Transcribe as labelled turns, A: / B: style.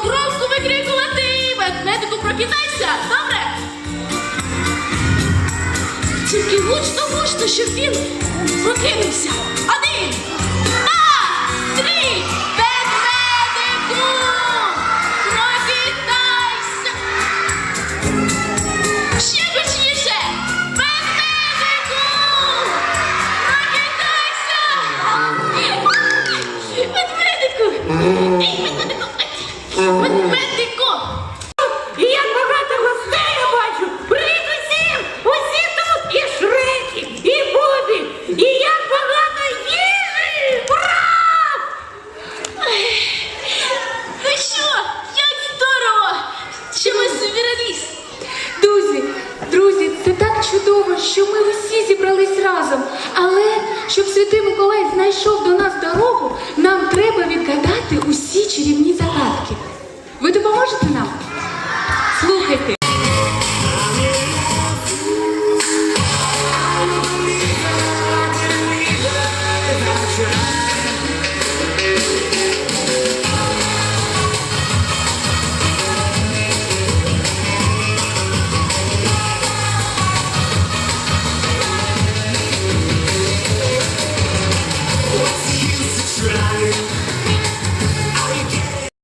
A: громко викрикувати ведмедику прокидайся, добре? Тільки гучно гучно, щоб він прокинувся. Один,
B: так чудово, що ми усі зібрались разом. Але щоб Святий Миколай знайшов до нас дорогу, нам треба відгадати усі чарівні загадки. Ви допоможете нам? Слухайте. Yeah.